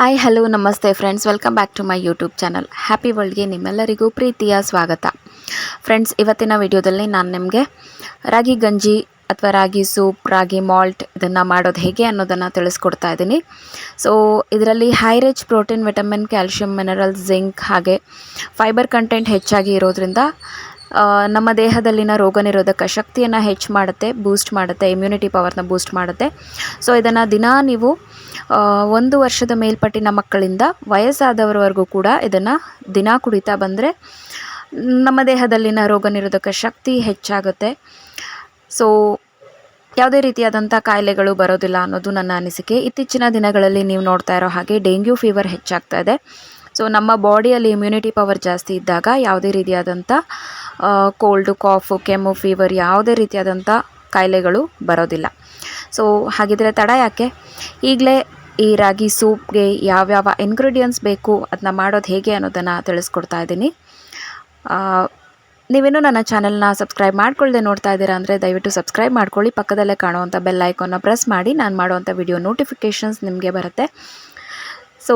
Hi hello ನಮಸ್ತೆ friends welcome back to my YouTube channel happy ವರ್ಲ್ಡ್ಗೆ ನಿಮ್ಮೆಲ್ಲರಿಗೂ ಪ್ರೀತಿಯ ಸ್ವಾಗತ. ಫ್ರೆಂಡ್ಸ್ ಇವತ್ತಿನ ವಿಡಿಯೋದಲ್ಲಿ ನಾನು ನಿಮಗೆ ರಾಗಿ ಗಂಜಿ ಅಥವಾ ರಾಗಿ ಸೂಪ್, ರಾಗಿ ಮಾಲ್ಟ್ ಇದನ್ನು ಮಾಡೋದು ಹೇಗೆ ಅನ್ನೋದನ್ನು ತಿಳಿಸ್ಕೊಡ್ತಾ ಇದ್ದೀನಿ. ಸೊ ಇದರಲ್ಲಿ high rich protein vitamin calcium mineral zinc ಹಾಗೆ ಫೈಬರ್ ಕಂಟೆಂಟ್ ಹೆಚ್ಚಾಗಿ ಇರೋದ್ರಿಂದ ನಮ್ಮ ದೇಹದಲ್ಲಿನ ರೋಗ ನಿರೋಧಕ ಶಕ್ತಿಯನ್ನು ಹೆಚ್ಚು ಮಾಡುತ್ತೆ ಬೂಸ್ಟ್ ಮಾಡುತ್ತೆ ಇಮ್ಯುನಿಟಿ ಪವರ್ನ ಬೂಸ್ಟ್ ಮಾಡುತ್ತೆ. ಸೊ ಇದನ್ನು ದಿನಾ ನೀವು ಒಂದು ವರ್ಷದ ಮೇಲ್ಪಟ್ಟಿನ ಮಕ್ಕಳಿಂದ ವಯಸ್ಸಾದವರವರೆಗೂ ಕೂಡ ಇದನ್ನು ದಿನಾ ಕುಡಿತಾ ಬಂದರೆ ನಮ್ಮ ದೇಹದಲ್ಲಿನ ರೋಗ ನಿರೋಧಕ ಶಕ್ತಿ ಹೆಚ್ಚಾಗುತ್ತೆ. ಸೊ ಯಾವುದೇ ರೀತಿಯಾದಂಥ ಕಾಯಿಲೆಗಳು ಬರೋದಿಲ್ಲ ಅನ್ನೋದು ನನ್ನ ಅನಿಸಿಕೆ. ಇತ್ತೀಚಿನ ದಿನಗಳಲ್ಲಿ ನೀವು ನೋಡ್ತಾ ಇರೋ ಹಾಗೆ ಡೆಂಗ್ಯೂ ಫೀವರ್ ಹೆಚ್ಚಾಗ್ತಾ ಇದೆ. ಸೊ ನಮ್ಮ ಬಾಡಿಯಲ್ಲಿ ಇಮ್ಯುನಿಟಿ ಪವರ್ ಜಾಸ್ತಿ ಇದ್ದಾಗ ಯಾವುದೇ ರೀತಿಯಾದಂಥ ಕೋಲ್ಡು ಕಾಫು ಕೆಮ್ಮು ಫೀವರ್ ಯಾವುದೇ ರೀತಿಯಾದಂಥ ಕಾಯಿಲೆಗಳು ಬರೋದಿಲ್ಲ. ಸೊ ಹಾಗಿದ್ರೆ ತಡ ಯಾಕೆ? ಈಗಲೇ ಈ ರಾಗಿ ಸೂಪ್ಗೆ ಯಾವ್ಯಾವ ಇಂಗ್ರೀಡಿಯೆಂಟ್ಸ್ ಬೇಕು ಅದನ್ನ ಮಾಡೋದು ಹೇಗೆ ಅನ್ನೋದನ್ನು ತಿಳಿಸ್ಕೊಡ್ತಾ ಇದ್ದೀನಿ. ನೀವೇನು ನನ್ನ ಚಾನಲ್ನ ಸಬ್ಸ್ಕ್ರೈಬ್ ಮಾಡ್ಕೊಳ್ಳದೆ ನೋಡ್ತಾ ಇದ್ದೀರಾ ಅಂದರೆ ದಯವಿಟ್ಟು ಸಬ್ಸ್ಕ್ರೈಬ್ ಮಾಡ್ಕೊಳ್ಳಿ. ಪಕ್ಕದಲ್ಲೇ ಕಾಣುವಂಥ ಬೆಲ್ ಐಕಾನ್ನ ಪ್ರೆಸ್ ಮಾಡಿ. ನಾನು ಮಾಡುವಂಥ ವಿಡಿಯೋ ನೋಟಿಫಿಕೇಷನ್ಸ್ ನಿಮಗೆ ಬರುತ್ತೆ. ಸೊ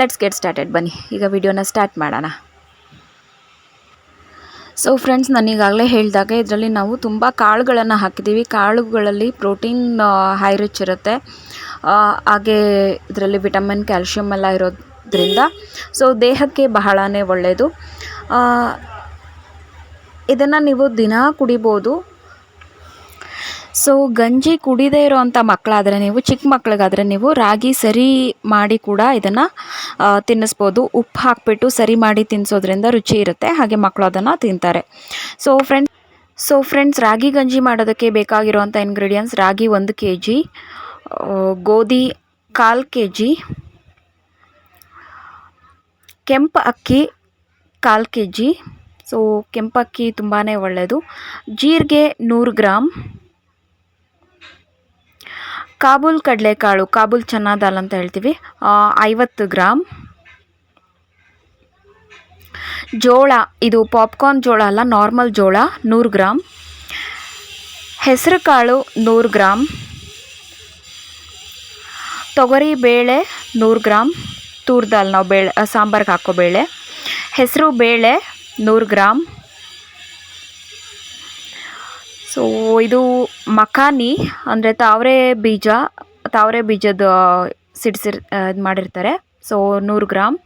ಲೆಟ್ಸ್ ಗೆಟ್ ಸ್ಟಾರ್ಟೆಡ್ ಬನ್ನಿ. ಈಗ ವಿಡಿಯೋನ ಸ್ಟಾರ್ಟ್ ಮಾಡೋಣ. ಸೊ ಫ್ರೆಂಡ್ಸ್ ನಾನು ಈಗಾಗಲೇ ಹೇಳಿದಾಗ ಇದರಲ್ಲಿ ನಾವು ತುಂಬ ಕಾಳುಗಳನ್ನು ಹಾಕಿದ್ದೀವಿ. ಕಾಳುಗಳಲ್ಲಿ ಪ್ರೋಟೀನ್ ಹೈ ರಿಚ್ ಇರುತ್ತೆ. ಹಾಗೆ ಇದರಲ್ಲಿ ವಿಟಮಿನ್ ಕ್ಯಾಲ್ಶಿಯಮ್ ಎಲ್ಲ ಇರೋದ್ರಿಂದ ಸೊ ದೇಹಕ್ಕೆ ಬಹಳನೇ ಒಳ್ಳೆಯದು ಇದನ್ನು ನೀವು ದಿನ ಕುಡಿಬೋದು. ಸೊ ಗಂಜಿ ಕುಡಿದೇ ಇರೋವಂಥ ಮಕ್ಕಳಾದರೆ ನೀವು, ಚಿಕ್ಕ ಮಕ್ಕಳಿಗಾದರೆ ನೀವು ರಾಗಿ ಸರಿ ಮಾಡಿ ಕೂಡ ಇದನ್ನು ತಿನ್ನಿಸ್ಬೋದು. ಉಪ್ಪು ಹಾಕಿಬಿಟ್ಟು ಸರಿ ಮಾಡಿ ತಿನ್ನಿಸೋದ್ರಿಂದ ರುಚಿ ಇರುತ್ತೆ. ಹಾಗೆ ಮಕ್ಕಳು ಅದನ್ನು ತಿಂತಾರೆ. ಸೊ ಫ್ರೆಂಡ್ಸ್ ಸೊ ಫ್ರೆಂಡ್ಸ್ ರಾಗಿ ಗಂಜಿ ಮಾಡೋದಕ್ಕೆ ಬೇಕಾಗಿರುವಂಥ ಇನ್ಗ್ರೀಡಿಯೆಂಟ್ಸ್ ರಾಗಿ ಒಂದು ಕೆ ಜಿ ಗೋಧಿ ಕಾಲು ಕೆ ಜಿ ಕೆಂಪು ಅಕ್ಕಿ ಕಾಲು ಕೆ ಜಿ ಸೊ ಕೆಂಪಕ್ಕಿ ತುಂಬಾ ಒಳ್ಳೆಯದು ಜೀರಿಗೆ ನೂರು ಗ್ರಾಮ್ ಕಾಬೂಲ್ ಕಡಲೆಕಾಳು, ಕಾಬೂಲ್ ಚನ್ನಾ ದಾಲ್ ಅಂತ ಹೇಳ್ತೀವಿ. ಐವತ್ತು ಗ್ರಾಮ್ ಜೋಳ, ಇದು ಪಾಪ್ಕಾರ್ನ್ ಜೋಳ ಅಲ್ಲ, ನಾರ್ಮಲ್ ಜೋಳ, ನೂರು ಗ್ರಾಮ್ ಹೆಸರು ಕಾಳು ನೂರು ಗ್ರಾಮ್ ತೊಗರಿ ಬೇಳೆ, ನೂರು ಗ್ರಾಮ್ ತೂರ್ದಾಲ್ ನಾವು ಬೇಳೆ, ಸಾಂಬಾರ್ಗೆ ಹಾಕೋ ಬೇಳೆ. ಹೆಸರು ಬೇಳೆ, ನೂರು ಗ್ರಾಮ್ ಸೊ ಇದು ಮಖಾನಿ, ಅಂದರೆ ತಾವರೆ ಬೀಜ, ತಾವರೆ ಬೀಜದ ಸಿಡ್ಸಿರ್ ಇದು ಮಾಡಿರ್ತಾರೆ. ಸೊ ನೂರು ಗ್ರಾಮ್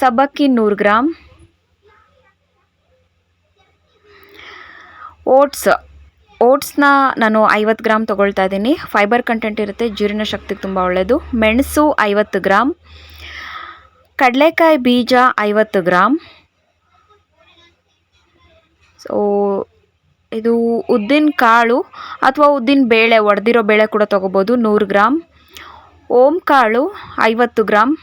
ಸಬ್ಬಕ್ಕಿ ನೂರು ಗ್ರಾಮ್ ಓಟ್ಸ್ ಓಟ್ಸ್ನ ನಾನು ಐವತ್ತು ಗ್ರಾಮ್ ತೊಗೊಳ್ತಾ ಇದ್ದೀನಿ. ಫೈಬರ್ ಕಂಟೆಂಟ್ ಇರುತ್ತೆ, ಜೀರ್ಣ ಶಕ್ತಿಗೆ ತುಂಬ ಒಳ್ಳೆಯದು ಮೆಣಸು ಐವತ್ತು ಗ್ರಾಮ್ ಕಡಲೆಕಾಯಿ ಬೀಜ ಐವತ್ತು ಗ್ರಾಮ್ ಸೊ ಇದು ಉದ್ದಿನ ಕಾಳು ಅಥವಾ ಉದ್ದಿನ ಬೇಳೆ, ಒಡೆದಿರೋ ಬೇಳೆ ಕೂಡ ತೊಗೋಬೋದು, ನೂರು ಗ್ರಾಮ್ ಓಂ ಕಾಳು ಐವತ್ತು ಗ್ರಾಮ್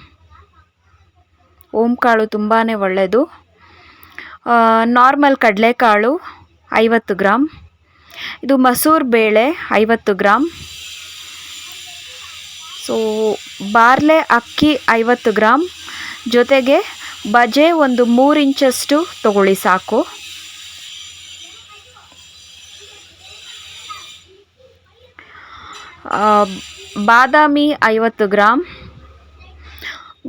ಓಂ ಕಾಳು ತುಂಬಾ ಒಳ್ಳೆಯದು ನಾರ್ಮಲ್ ಕಡಲೆಕಾಳು ಐವತ್ತು ಗ್ರಾಮ್ ಇದು ಮಸೂರು ಬೇಳೆ ಐವತ್ತು ಗ್ರಾಮ್ ಸೊ, ಬಾರ್ಲೆ ಅಕ್ಕಿ ಐವತ್ತು ಗ್ರಾಮ್ ಜೊತೆಗೆ ಬಜೆ ಒಂದು ಮೂರು ಇಂಚಷ್ಟು ತಗೊಳ್ಳಿ ಸಾಕು. ಬಾದಾಮಿ ಐವತ್ತು ಗ್ರಾಮ್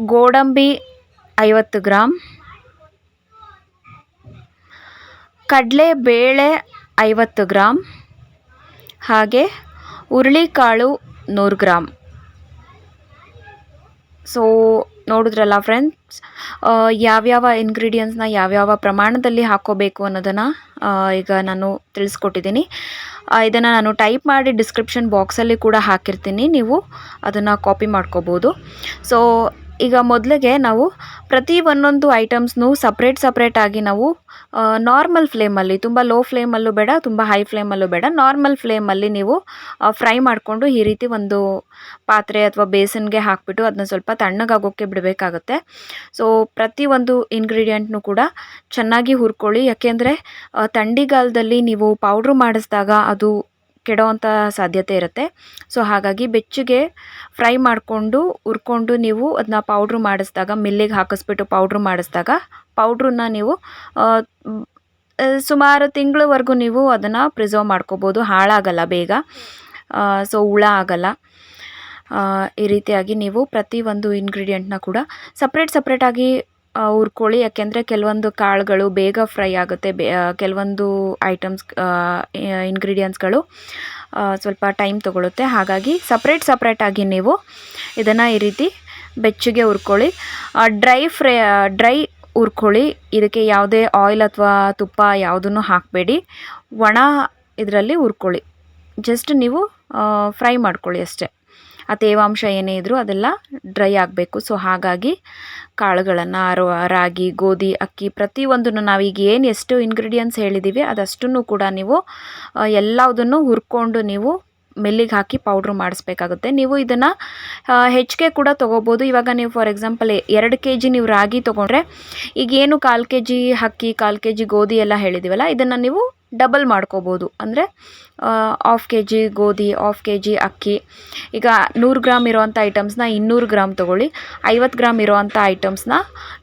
ಗೋಡಂಬಿ ಐವತ್ತು ಗ್ರಾಮ್ ಕಡಲೆ ಬೇಳೆ ಐವತ್ತು ಗ್ರಾಮ್ ಹಾಗೆ ಹುರುಳಿಕಾಳು ನೂರು ಗ್ರಾಮ್ ಸೊ ನೋಡಿದ್ರಲ್ಲ ಫ್ರೆಂಡ್ಸ್ ಯಾವ್ಯಾವ ಇಂಗ್ರೀಡಿಯೆಂಟ್ಸ್ನ ಯಾವ್ಯಾವ ಪ್ರಮಾಣದಲ್ಲಿ ಹಾಕೋಬೇಕು ಅನ್ನೋದನ್ನು ಈಗ ನಾನು ತಿಳಿಸ್ಕೊಟ್ಟಿದ್ದೀನಿ. ಇದನ್ನು ನಾನು ಟೈಪ್ ಮಾಡಿ ಡಿಸ್ಕ್ರಿಪ್ಷನ್ ಬಾಕ್ಸಲ್ಲಿ ಕೂಡ ಹಾಕಿರ್ತೀನಿ. ನೀವು ಅದನ್ನು ಕಾಪಿ ಮಾಡ್ಕೋಬೋದು. ಸೊ ಈಗ ಮೊದಲಿಗೆ ನಾವು ಪ್ರತಿ ಒಂದೊಂದು ಐಟಮ್ಸ್ನೂ ಸಪ್ರೇಟ್ ಸಪ್ರೇಟಾಗಿ ನಾವು ನಾರ್ಮಲ್ ಫ್ಲೇಮಲ್ಲಿ ತುಂಬ ಲೋ ಫ್ಲೇಮಲ್ಲೂ ಬೇಡ, ತುಂಬ ಹೈ ಫ್ಲೇಮಲ್ಲೂ ಬೇಡ ನಾರ್ಮಲ್ ಫ್ಲೇಮಲ್ಲಿ ನೀವು ಫ್ರೈ ಮಾಡಿಕೊಂಡು ಈ ರೀತಿ ಒಂದು ಪಾತ್ರೆ ಅಥವಾ ಬೇಸನ್ಗೆ ಹಾಕಿಬಿಟ್ಟು ಅದನ್ನ ಸ್ವಲ್ಪ ತಣ್ಣಗಾಗೋಕ್ಕೆ ಬಿಡಬೇಕಾಗುತ್ತೆ. ಸೊ ಪ್ರತಿಯೊಂದು ಇಂಗ್ರೀಡಿಯೆಂಟ್ನು ಕೂಡ ಚೆನ್ನಾಗಿ ಹುರ್ಕೊಳ್ಳಿ. ಯಾಕೆಂದರೆ ಥಂಡಿಗಾಲದಲ್ಲಿ ನೀವು ಪೌಡ್ರು ಮಾಡಿಸಿದಾಗ ಅದು ಕೆಡೋವಂಥ ಸಾಧ್ಯತೆ ಇರುತ್ತೆ. ಸೊ ಹಾಗಾಗಿ ಬೆಚ್ಚಗೆ ಫ್ರೈ ಮಾಡಿಕೊಂಡು ಹುರ್ಕೊಂಡು ನೀವು ಅದನ್ನ ಪೌಡ್ರ್ ಮಾಡಿಸಿದಾಗ, ಮಿಲ್ಲಿಗೆ ಹಾಕಿಸ್ಬಿಟ್ಟು ಪೌಡ್ರ್ ಮಾಡಿಸಿದಾಗ ಪೌಡ್ರನ್ನ ನೀವು ಸುಮಾರು ತಿಂಗಳವರೆಗೂ ನೀವು ಅದನ್ನು ಪ್ರಿಸರ್ವ್ ಮಾಡ್ಕೋಬೋದು. ಹಾಳಾಗಲ್ಲ ಬೇಗ. ಸೊ ಹುಳ ಆಗಲ್ಲ. ಈ ರೀತಿಯಾಗಿ ನೀವು ಪ್ರತಿಯೊಂದು ಇಂಗ್ರೀಡಿಯೆಂಟ್ನ ಕೂಡ ಸಪ್ರೇಟ್ ಸಪ್ರೇಟಾಗಿ ಹುರ್ಕೊಳ್ಳಿ ಯಾಕೆಂದರೆ ಕೆಲವೊಂದು ಕಾಳುಗಳು ಬೇಗ ಫ್ರೈ ಆಗುತ್ತೆ. ಕೆಲವೊಂದು ಐಟಮ್ಸ್ ಇಂಗ್ರೀಡಿಯೆಂಟ್ಸ್ಗಳು ಸ್ವಲ್ಪ ಟೈಮ್ ತೊಗೊಳುತ್ತೆ. ಹಾಗಾಗಿ ಸಪ್ರೇಟ್ ಸಪ್ರೇಟಾಗಿ ನೀವು ಇದನ್ನು ಈ ರೀತಿ ಬೆಚ್ಚಗೆ ಹುರ್ಕೊಳ್ಳಿ ಡ್ರೈ ಫ್ರೈ ಡ್ರೈ ಹುರ್ಕೊಳ್ಳಿ ಇದಕ್ಕೆ ಯಾವುದೇ ಆಯಿಲ್ ಅಥವಾ ತುಪ್ಪ ಯಾವುದನ್ನು ಹಾಕಬೇಡಿ. ಒಣ ಇದರಲ್ಲಿ ಹುರ್ಕೊಳ್ಳಿ ಜಸ್ಟ್ ನೀವು ಫ್ರೈ ಮಾಡ್ಕೊಳ್ಳಿ ಅಷ್ಟೇ. ಆ ತೇವಾಂಶ ಏನೇ ಇದ್ದರೂ ಅದೆಲ್ಲ ಡ್ರೈ ಆಗಬೇಕು. ಸೊ ಹಾಗಾಗಿ ಕಾಳುಗಳನ್ನು ರಾಗಿ, ಗೋಧಿ, ಅಕ್ಕಿ ಪ್ರತಿಯೊಂದನ್ನು ನಾವೀಗ ಏನು ಎಷ್ಟು ಇಂಗ್ರೀಡಿಯೆಂಟ್ಸ್ ಹೇಳಿದ್ದೀವಿ ಅದಷ್ಟನ್ನು ಕೂಡ ನೀವು ಎಲ್ಲದನ್ನು ಹುರ್ಕೊಂಡು ನೀವು ಮಿಲ್ಲಿಗೆ ಹಾಕಿ ಪೌಡ್ರ್ ಮಾಡಿಸ್ಬೇಕಾಗುತ್ತೆ. ನೀವು ಇದನ್ನು ಹೆಚ್ಚಿಗೆ ಕೂಡ ತೊಗೋಬೋದು. ಇವಾಗ ನೀವು ಫಾರ್ ಎಕ್ಸಾಂಪಲ್ ಎರಡು ಕೆ ಜಿ ನೀವು ರಾಗಿ ತೊಗೊಂಡ್ರೆ, ಈಗ ಏನು ಕಾಲು ಕೆ ಜಿ ಅಕ್ಕಿ, ಕಾಲು ಕೆ ಜಿ ಗೋಧಿ ಎಲ್ಲ ಹೇಳಿದ್ದೀವಲ್ಲ ಇದನ್ನು ನೀವು ಡಬಲ್ ಮಾಡ್ಕೋಬೋದು. ಅಂದರೆ ಆಫ್ ಕೆ ಜಿ ಗೋಧಿ ಆಫ್ ಕೆ ಜಿ ಅಕ್ಕಿ. ಈಗ ನೂರು ಗ್ರಾಮ್ ಇರೋವಂಥ ಐಟಮ್ಸ್ನ ಇನ್ನೂರು ಗ್ರಾಮ್ ತೊಗೊಳ್ಳಿ. ಐವತ್ತು ಗ್ರಾಮ್ ಇರೋವಂಥ ಐಟಮ್ಸ್ನ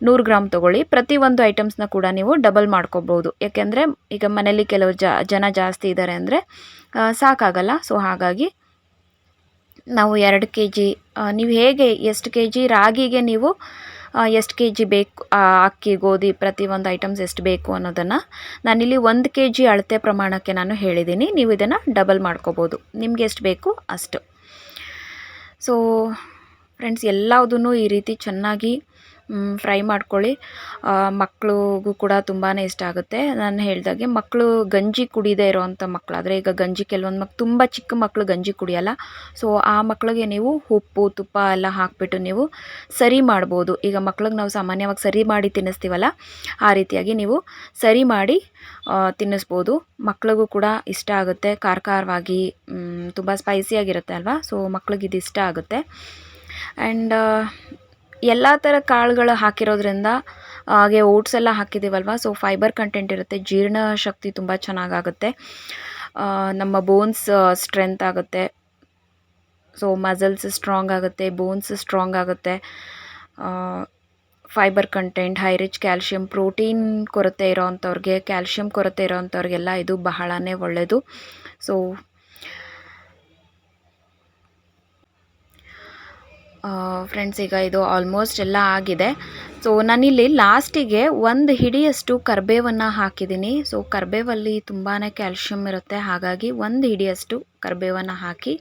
ನೂರು ಗ್ರಾಮ್ ತೊಗೊಳ್ಳಿ. ಒಂದು ಐಟಮ್ಸ್ನ ಕೂಡ ನೀವು ಡಬಲ್ ಮಾಡ್ಕೋಬೋದು. ಯಾಕೆಂದರೆ, ಈಗ ಮನೇಲಿ ಕೆಲವು ಜನ ಜಾಸ್ತಿ ಇದ್ದಾರೆ ಅಂದರೆ ಸಾಕಾಗಲ್ಲ. ಸೊ ಹಾಗಾಗಿ ನಾವು ಎರಡು ಕೆ ಜಿ ನೀವು ಹೇಗೆ ಎಷ್ಟು ಕೆ ಜಿ ರಾಗಿಗೆ ನೀವು ಎಷ್ಟು ಕೆ ಜಿ ಬೇಕು ಅಕ್ಕಿ, ಗೋಧಿ ಪ್ರತಿಯೊಂದು ಐಟಮ್ಸ್ ಎಷ್ಟು ಬೇಕು ಅನ್ನೋದನ್ನು ನಾನಿಲ್ಲಿ ಒಂದು ಕೆ ಜಿ ಅಳತೆ ಪ್ರಮಾಣಕ್ಕೆ ನಾನು ಹೇಳಿದ್ದೀನಿ. ನೀವು ಇದನ್ನು ಡಬಲ್ ಮಾಡ್ಕೋಬೋದು. ನಿಮ್ಗೆ ಎಷ್ಟು ಬೇಕು ಅಷ್ಟು. ಸೊ ಫ್ರೆಂಡ್ಸ್ ಎಲ್ಲದನ್ನು ಈ ರೀತಿ ಚೆನ್ನಾಗಿ ಫ್ರೈ ಮಾಡ್ಕೊಳ್ಳಿ. ಮಕ್ಳಿಗೂ ಕೂಡ ತುಂಬಾ ಇಷ್ಟ ಆಗುತ್ತೆ. ನಾನು ಹೇಳಿದಾಗೆ ಮಕ್ಕಳು ಗಂಜಿ ಕುಡಿದೇ ಇರೋವಂಥ ಮಕ್ಕಳಾದರೆ ಈಗ ಗಂಜಿ ಕೆಲವೊಂದು ಮಕ್, ತುಂಬ ಚಿಕ್ಕ ಮಕ್ಕಳು ಗಂಜಿ ಕುಡಿಯಲ್ಲ. ಸೊ ಆ ಮಕ್ಕಳಿಗೆ ನೀವು ಉಪ್ಪು, ತುಪ್ಪ ಎಲ್ಲ ಹಾಕಿಬಿಟ್ಟು ನೀವು ಸರಿ ಮಾಡ್ಬೋದು. ಈಗ ಮಕ್ಳಿಗೆ ನಾವು ಸಾಮಾನ್ಯವಾಗಿ ಸರಿ ಮಾಡಿ ತಿನ್ನಿಸ್ತೀವಲ್ಲ, ಆ ರೀತಿಯಾಗಿ ನೀವು ಸರಿ ಮಾಡಿ ತಿನ್ನಿಸ್ಬೋದು. ಮಕ್ಳಿಗೂ ಕೂಡ ಇಷ್ಟ ಆಗುತ್ತೆ. ಖಾರ ಖಾರವಾಗಿ ತುಂಬ ಸ್ಪೈಸಿಯಾಗಿರುತ್ತೆ ಅಲ್ವಾ? ಸೊ ಮಕ್ಳಿಗೆ ಇದು ಇಷ್ಟ ಆಗುತ್ತೆ. ಆ್ಯಂಡ್ ಎಲ್ಲ ಥರ ಕಾಳುಗಳು ಹಾಕಿರೋದ್ರಿಂದ, ಹಾಗೆ ಓಟ್ಸ್ ಎಲ್ಲ ಹಾಕಿದ್ದೀವಲ್ವ ಸೊ ಫೈಬರ್ ಕಂಟೆಂಟ್ ಇರುತ್ತೆ. ಜೀರ್ಣ ಶಕ್ತಿ ತುಂಬ ಚೆನ್ನಾಗಾಗುತ್ತೆ. ನಮ್ಮ ಬೋನ್ಸ್ ಸ್ಟ್ರೆಂತ್ ಆಗುತ್ತೆ. ಸೊ ಮಸಲ್ಸ್ ಸ್ಟ್ರಾಂಗ್ ಆಗುತ್ತೆ ಬೋನ್ಸ್ ಸ್ಟ್ರಾಂಗ್ ಆಗುತ್ತೆ. Fibre content high rich calcium protein ಕೊರತೆ ಇರೋವಂಥವ್ರಿಗೆ ಕ್ಯಾಲ್ಶಿಯಂ ಕೊರತೆ ಇರೋವಂಥವ್ರಿಗೆಲ್ಲ ಇದು ಬಹಳನೇ ಒಳ್ಳೆಯದು ಸೊ ಫ್ರೆಂಡ್ಸ್ ಈಗ ಇದು ಆಲ್ಮೋಸ್ಟ್ ಎಲ್ಲ ಆಗಿದೆ. ಸೊ ನಾನಿಲ್ಲಿ ಲಾಸ್ಟಿಗೆ ಒಂದು ಹಿಡಿಯಷ್ಟು ಕರ್ಬೇವನ್ನು ಹಾಕಿದ್ದೀನಿ. ಸೊ ಕರ್ಬೇವಲ್ಲಿ ತುಂಬಾ ಕ್ಯಾಲ್ಶಿಯಮ್ ಇರುತ್ತೆ. ಹಾಗಾಗಿ ಒಂದು ಹಿಡಿಯಷ್ಟು ಕರ್ಬೇವನ್ನು ಹಾಕಿ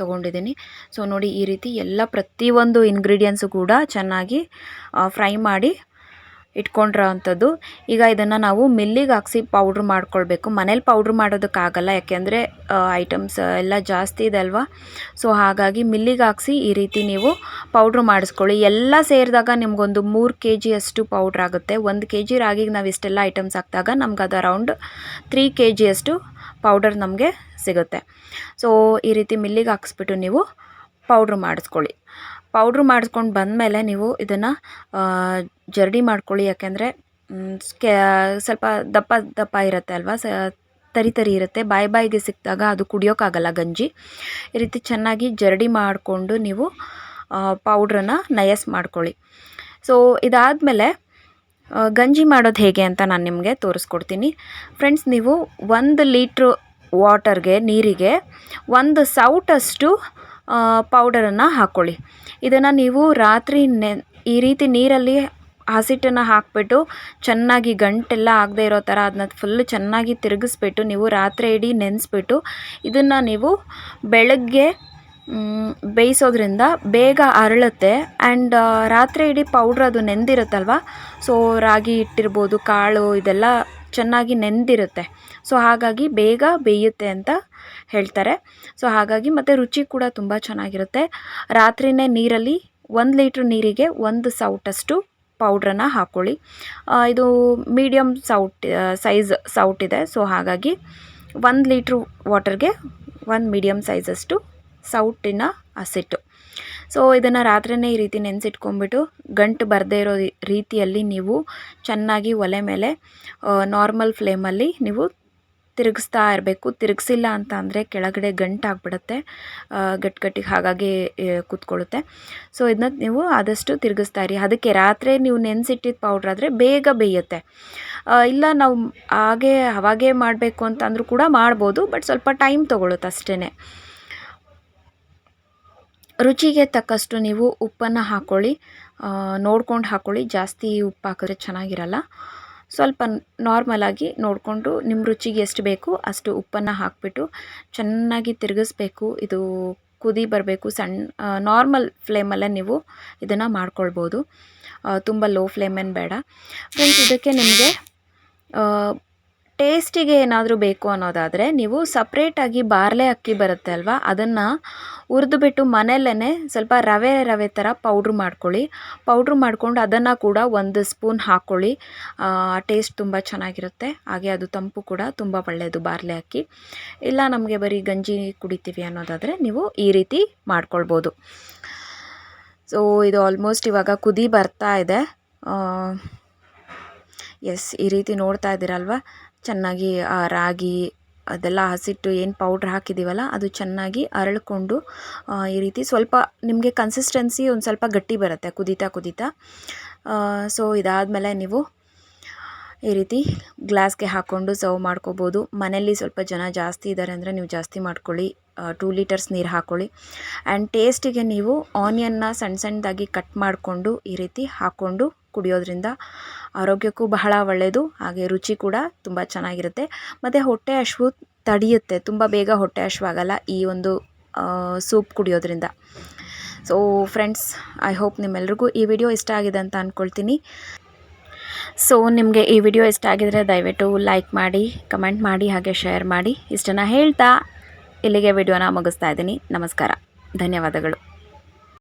ತೊಗೊಂಡಿದ್ದೀನಿ. ಸೊ ನೋಡಿ ಈ ರೀತಿ ಎಲ್ಲ ಪ್ರತಿಯೊಂದು ಇಂಗ್ರೀಡಿಯೆಂಟ್ಸು ಕೂಡ ಚೆನ್ನಾಗಿ ಫ್ರೈ ಮಾಡಿ ಇಟ್ಕೊಂಡಿರೋ ಅಂಥದ್ದು ಈಗ ಇದನ್ನು ನಾವು ಮಿಲ್ಲಿಗೆ ಹಾಕ್ಸಿ ಪೌಡ್ರ್ ಮಾಡ್ಕೊಳ್ಬೇಕು. ಮನೇಲಿ ಪೌಡ್ರ್ ಮಾಡೋದಕ್ಕಾಗಲ್ಲ, ಯಾಕೆಂದರೆ ಐಟಮ್ಸ್ ಎಲ್ಲ ಜಾಸ್ತಿ ಇದೆ ಅಲ್ವಾ? ಸೊ ಹಾಗಾಗಿ ಮಿಲ್ಲಿಗೆ ಹಾಕ್ಸಿ ಈ ರೀತಿ ನೀವು ಪೌಡ್ರ್ ಮಾಡಿಸ್ಕೊಳ್ಳಿ. ಎಲ್ಲ ಸೇರಿದಾಗ ನಿಮಗೊಂದು ಮೂರು ಕೆ ಜಿಯಷ್ಟು ಪೌಡ್ರ್ ಆಗುತ್ತೆ. ಒಂದು ಕೆ ಜಿ ರಾಗಿಗೆ ನಾವು ಇಷ್ಟೆಲ್ಲ ಐಟಮ್ಸ್ ಹಾಕಿದಾಗ ನಮ್ಗೆ ಅದು ಅರೌಂಡ್ ತ್ರೀ ಕೆ ಜಿಯಷ್ಟು ಪೌಡರ್ ನಮಗೆ ಸಿಗುತ್ತೆ. ಸೊ ಈ ರೀತಿ ಮಿಲ್ಲಿಗೆ ಹಾಕ್ಸ್ಬಿಟ್ಟು ನೀವು ಪೌಡ್ರ್ ಮಾಡಿಸ್ಕೊಳ್ಳಿ. ಪೌಡ್ರ್ ಮಾಡಿಸ್ಕೊಂಡು ಬಂದಮೇಲೆ ನೀವು ಇದನ್ನು ಜರಡಿ ಮಾಡ್ಕೊಳ್ಳಿ. ಯಾಕೆಂದರೆ ಸ್ವಲ್ಪ ದಪ್ಪ ದಪ್ಪ ಇರುತ್ತೆ ಅಲ್ವಾ? ಸ, ತರಿ ತರಿ ಇರುತ್ತೆ. ಬಾಯಿ ಬಾಯಿಗೆ ಸಿಕ್ಕಿದಾಗ ಅದು ಕುಡಿಯೋಕ್ಕಾಗಲ್ಲ ಗಂಜಿ. ಈ ರೀತಿ ಚೆನ್ನಾಗಿ ಜರಡಿ ಮಾಡಿಕೊಂಡು ನೀವು ಪೌಡ್ರನ್ನು ನಯಸ್ ಮಾಡ್ಕೊಳ್ಳಿ. ಸೊ, ಇದಾದಮೇಲೆ ಗಂಜಿ ಮಾಡೋದು ಹೇಗೆ ಅಂತ ನಾನು ನಿಮಗೆ ತೋರಿಸ್ಕೊಡ್ತೀನಿ. ಫ್ರೆಂಡ್ಸ್, ನೀವು ಒಂದು ಲೀಟ್ರ್ ವಾಟರ್ಗೆ, ನೀರಿಗೆ ಒಂದು ಸೌಟಷ್ಟು ಪೌಡರನ್ನು ಹಾಕ್ಕೊಳ್ಳಿ ಇದನ್ನು ನೀವು ರಾತ್ರಿ ನೆ, ಈ ರೀತಿ ನೀರಲ್ಲಿ ಹಸಿಟ್ಟನ್ನು ಹಾಕಿಬಿಟ್ಟು ಚೆನ್ನಾಗಿ ಗಂಟೆಲ್ಲ ಆಗದೆ ಇರೋ ಥರ ಅದನ್ನ ಫುಲ್ ಚೆನ್ನಾಗಿ ತಿರುಗಿಸ್ಬಿಟ್ಟು ನೀವು ರಾತ್ರಿ ಇಡೀ ನೆನೆಸ್ಬಿಟ್ಟು ಇದನ್ನು ನೀವು ಬೆಳಗ್ಗೆ ಬೇಯಿಸೋದ್ರಿಂದ ಬೇಗ ಅರಳುತ್ತೆ. ಆ್ಯಂಡ್ ರಾತ್ರಿ ಇಡೀ ಪೌಡ್ರ್ ಅದು ನೆಂದಿರುತ್ತಲ್ವ? ಸೊ ರಾಗಿ ಇಟ್ಟಿರ್ಬೋದು, ಕಾಳು ಇದೆಲ್ಲ ಚೆನ್ನಾಗಿ ನೆಂದಿರುತ್ತೆ. ಸೊ ಹಾಗಾಗಿ ಬೇಗ ಬೇಯುತ್ತೆ ಅಂತ ಹೇಳ್ತಾರೆ. ಸೊ ಹಾಗಾಗಿ ಮತ್ತು ರುಚಿ ಕೂಡ ತುಂಬ ಚೆನ್ನಾಗಿರುತ್ತೆ. ರಾತ್ರಿನೇ ನೀರಲ್ಲಿ ಒಂದು ಲೀಟ್ರ್ ನೀರಿಗೆ ಒಂದು ಸೌಟಷ್ಟು ಪೌಡ್ರನ್ನು ಹಾಕ್ಕೊಳ್ಳಿ ಇದು ಮೀಡಿಯಮ್ ಸೌಟ್ ಸೈಜ್ ಸೌಟ್ ಇದೆ. ಸೊ ಹಾಗಾಗಿ ಒಂದು ಲೀಟ್ರ್ ವಾಟರ್ಗೆ ಒಂದು ಮೀಡಿಯಮ್ ಸೈಜಷ್ಟು ಸೌಟಿನ ಹಸಿಟ್ಟು. ಸೊ ಇದನ್ನು ರಾತ್ರಿನೇ ಈ ರೀತಿ ನೆನೆಸಿಟ್ಕೊಂಡ್ಬಿಟ್ಟು ಗಂಟು ಬರದೇ ಇರೋ ರೀತಿಯಲ್ಲಿ ನೀವು ಚೆನ್ನಾಗಿ ಒಲೆ ಮೇಲೆ ನಾರ್ಮಲ್ ಫ್ಲೇಮಲ್ಲಿ ನೀವು ತಿರುಗಿಸ್ತಾ ಇರಬೇಕು. ತಿರುಗಿಸಿಲ್ಲ ಅಂತ ಅಂದರೆ ಕೆಳಗಡೆ ಗಂಟಾಗ್ಬಿಡುತ್ತೆ. ಗಟ್ಟಿ ಗಟ್ಟಿಗೆ ಹಾಗಾಗಿ ಕೂತ್ಕೊಳ್ಳುತ್ತೆ. ಸೊ ಇದನ್ನ ನೀವು ಆದಷ್ಟು ತಿರುಗಿಸ್ತಾ ಇರಿ. ಅದಕ್ಕೆ ರಾತ್ರಿ ನೀವು ನೆನೆಸಿಟ್ಟಿದ್ದ ಪೌಡ್ರ್ ಆದರೆ ಬೇಗ ಬೇಯುತ್ತೆ. ಇಲ್ಲ ನಾವು ಹಾಗೆ ಅವಾಗೇ ಮಾಡಬೇಕು ಅಂತ ಅಂದರೂ ಕೂಡ ಮಾಡ್ಬೋದು ಬಟ್ ಸ್ವಲ್ಪ ಟೈಮ್ ತೊಗೊಳುತ್ತೆ ಅಷ್ಟೇ ರುಚಿಗೆ ತಕ್ಕಷ್ಟು ನೀವು ಉಪ್ಪನ್ನು ಹಾಕ್ಕೊಳ್ಳಿ ನೋಡ್ಕೊಂಡು ಹಾಕ್ಕೊಳ್ಳಿ ಜಾಸ್ತಿ ಉಪ್ಪು ಹಾಕಿದ್ರೆ ಚೆನ್ನಾಗಿರಲ್ಲ. ಸ್ವಲ್ಪ ನಾರ್ಮಲಾಗಿ ನೋಡಿಕೊಂಡು ನಿಮ್ಮ ರುಚಿಗೆ ಎಷ್ಟು ಬೇಕು ಅಷ್ಟು ಉಪ್ಪನ್ನು ಹಾಕಿಬಿಟ್ಟು ಚೆನ್ನಾಗಿ ತಿರುಗಿಸ್ಬೇಕು. ಇದು ಕುದಿ ಬರಬೇಕು ಸಣ್ಣ ನಾರ್ಮಲ್ ಫ್ಲೇಮಲ್ಲೇ ನೀವು ಇದನ್ನು ಮಾಡ್ಕೊಳ್ಬೋದು. ತುಂಬ ಲೋ ಫ್ಲೇಮೇನು ಬೇಡ. ಫ್ರೆಂಡ್ಸ್ ಇದಕ್ಕೆ ನಿಮಗೆ ಟೇಸ್ಟಿಗೆ ಏನಾದರೂ ಬೇಕು ಅನ್ನೋದಾದರೆ ನೀವು ಸಪ್ರೇಟಾಗಿ ಬಾರ್ಲೆ ಅಕ್ಕಿ ಬರುತ್ತೆ ಅಲ್ವಾ? ಅದನ್ನು ಹುರಿದುಬಿಟ್ಟು ಮನೆಯಲ್ಲೇ ಸ್ವಲ್ಪ ರವೆ ರವೆ ಥರ ಪೌಡ್ರ್ ಮಾಡ್ಕೊಳ್ಳಿ. ಪೌಡ್ರ್ ಮಾಡ್ಕೊಂಡು ಅದನ್ನು ಕೂಡ ಒಂದು ಸ್ಪೂನ್ ಹಾಕ್ಕೊಳ್ಳಿ ಟೇಸ್ಟ್ ತುಂಬ ಚೆನ್ನಾಗಿರುತ್ತೆ. ಹಾಗೆ ಅದು ತಂಪು ಕೂಡ ತುಂಬ ಒಳ್ಳೆಯದು ಬಾರ್ಲೆ ಅಕ್ಕಿ. ಇಲ್ಲ ನಮಗೆ ಬರೀ ಗಂಜಿ ಕುಡಿತೀವಿ ಅನ್ನೋದಾದರೆ ನೀವು ಈ ರೀತಿ ಮಾಡ್ಕೊಳ್ಬೋದು. ಸೊ ಇದು ಆಲ್ಮೋಸ್ಟ್ ಇವಾಗ ಕುದಿ ಬರ್ತಾ ಇದೆ. ಎಸ್ ಈ ರೀತಿ ನೋಡ್ತಾ ಇದ್ದೀರಲ್ವ? ಚೆನ್ನಾಗಿ, ಆ ರಾಗಿ ಅದೆಲ್ಲ ಹಸಿಟ್ಟು ಏನು ಪೌಡ್ರ್ ಹಾಕಿದ್ದೀವಲ್ಲ ಅದು ಚೆನ್ನಾಗಿ ಅರಳ್ಕೊಂಡು ಈ ರೀತಿ ಸ್ವಲ್ಪ ನಿಮಗೆ ಕನ್ಸಿಸ್ಟೆನ್ಸಿ ಒಂದು ಸ್ವಲ್ಪ ಗಟ್ಟಿ ಬರುತ್ತೆ, ಕುದೀತಾ ಕುದೀತಾ. ಸೊ ಇದಾದಮೇಲೆ ನೀವು ಈ ರೀತಿ ಗ್ಲಾಸ್ಗೆ ಹಾಕ್ಕೊಂಡು ಸರ್ವ್ ಮಾಡ್ಕೋಬೋದು. ಮನೆಯಲ್ಲಿ ಸ್ವಲ್ಪ ಜನ ಜಾಸ್ತಿ ಇದ್ದಾರೆ ಅಂದರೆ ನೀವು ಜಾಸ್ತಿ ಮಾಡ್ಕೊಳ್ಳಿ. ಟೂ ಲೀಟರ್ಸ್ ನೀರು ಹಾಕ್ಕೊಳ್ಳಿ ಆ್ಯಂಡ್ ಟೇಸ್ಟಿಗೆ ನೀವು ಆನಿಯನ್ನ ಸಣ್ಣ ಸಣ್ಣದಾಗಿ ಕಟ್ ಮಾಡಿಕೊಂಡು ಈ ರೀತಿ ಹಾಕ್ಕೊಂಡು ಕುಡಿಯೋದ್ರಿಂದ ಆರೋಗ್ಯಕ್ಕೂ ಬಹಳ ಒಳ್ಳೆಯದು ಹಾಗೆ ರುಚಿ ಕೂಡ ತುಂಬ ಚೆನ್ನಾಗಿರುತ್ತೆ. ಮತ್ತು ಹೊಟ್ಟೆ ಹಶ್ವು ತಡೆಯುತ್ತೆ, ತುಂಬ ಬೇಗ ಹೊಟ್ಟೆ ಹಶ್ವಾಗಲ್ಲ ಈ ಒಂದು ಸೂಪ್ ಕುಡಿಯೋದ್ರಿಂದ. ಸೊ ಫ್ರೆಂಡ್ಸ್ ಐ ಹೋಪ್ ನಿಮ್ಮೆಲ್ರಿಗೂ ಈ ವಿಡಿಯೋ ಇಷ್ಟ ಆಗಿದೆ ಅಂತ ಅಂದ್ಕೊಳ್ತೀನಿ ಸೊ ನಿಮಗೆ ಈ ವಿಡಿಯೋ ಇಷ್ಟ ಆಗಿದರೆ ದಯವಿಟ್ಟು ಲೈಕ್ ಮಾಡಿ ಕಮೆಂಟ್ ಮಾಡಿ, ಹಾಗೆ ಶೇರ್ ಮಾಡಿ. ಇಷ್ಟನ್ನು ಹೇಳ್ತಾ ಇಲ್ಲಿಗೆ ವಿಡಿಯೋನ ಮುಗಿಸ್ತಾ ಇದ್ದೀನಿ. ನಮಸ್ಕಾರ. ಧನ್ಯವಾದಗಳು.